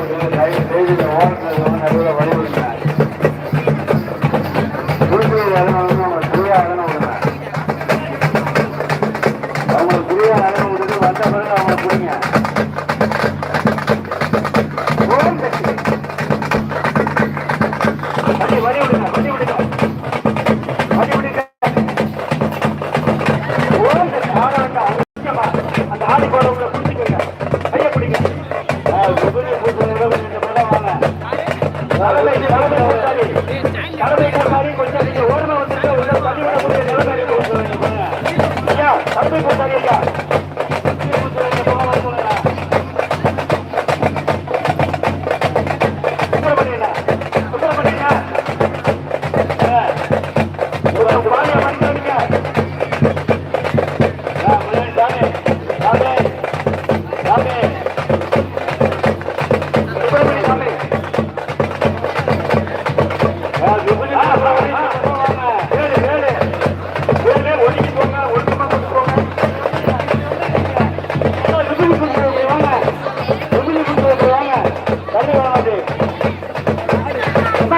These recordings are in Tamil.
அவர்களுக்கு தயவு செய்து இந்த ஓரத்தில் வந்து நடுவில் வழிவிடுங்க குருப்பியை வரணும் அவங்க ஃப்ரீயாக வரணும் வந்த பிறகு அவங்க కొట్టాలి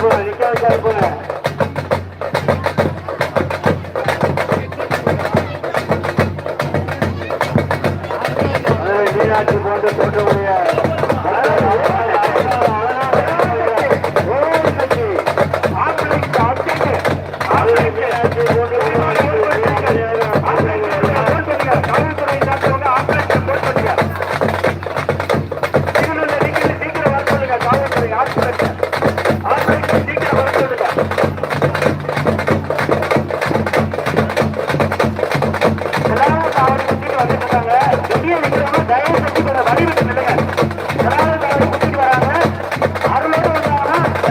过来，你站一 dijaga.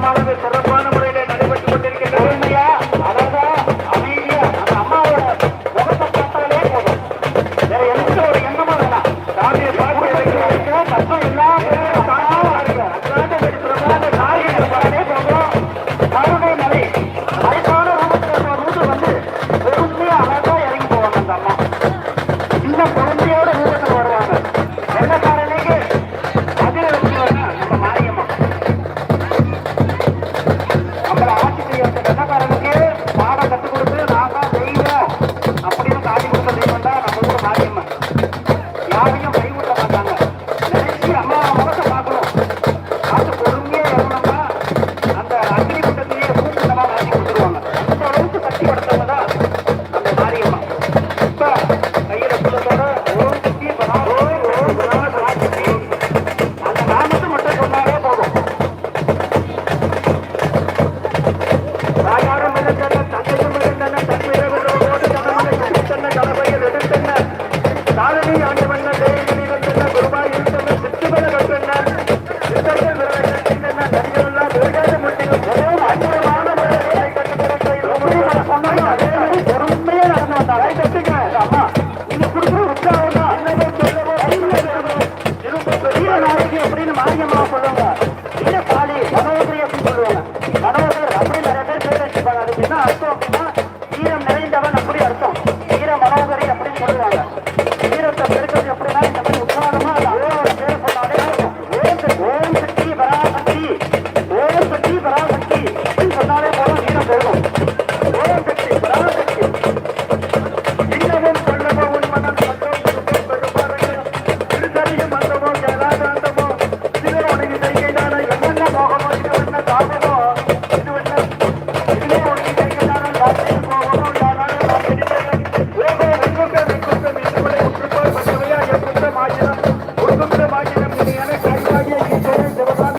हमारे तरफ ஆண்டு